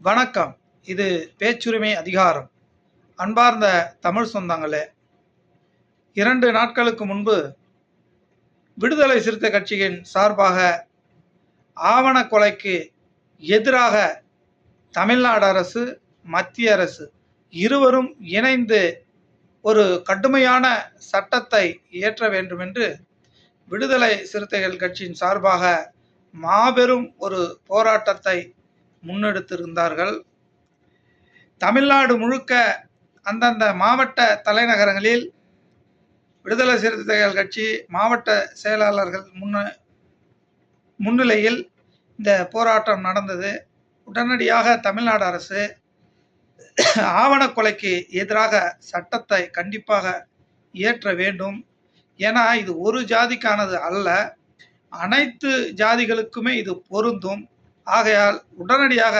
வணக்கம். இது பேச்சுரிமை அதிகாரம். அன்பார்ந்த தமிழ் சொந்தங்களே இரண்டு நாட்களுக்கு முன்பு விடுதலை சிறுத்தை கட்சியின் சார்பாக ஆவண கொலைக்கு எதிராக தமிழ்நாடு அரசு மத்திய அரசு இருவரும் இணைந்து ஒரு கடுமையான சட்டத்தை இயற்ற வேண்டும் என்று விடுதலை சிறுத்தைகள் கட்சியின் சார்பாக மாபெரும் ஒரு போராட்டத்தை முன்னெடுத்திருந்தார்கள். தமிழ்நாடு முழுக்க அந்தந்த மாவட்ட தலைநகரங்களில் விடுதலை சிறுத்தைகள் கட்சி மாவட்ட செயலாளர்கள் முன்ன முன்னிலையில் இந்த போராட்டம் நடந்தது. உடனடியாக தமிழ்நாடு அரசு ஆவணக்கொலைக்கு எதிராக சட்டத்தை கண்டிப்பாக இயற்ற வேண்டும். ஏன்னா இது ஒரு ஜாதிக்கானது அல்ல. அனைத்து ஜாதிகளுக்குமே இது பொருந்தும். ஆகையால் உடனடியாக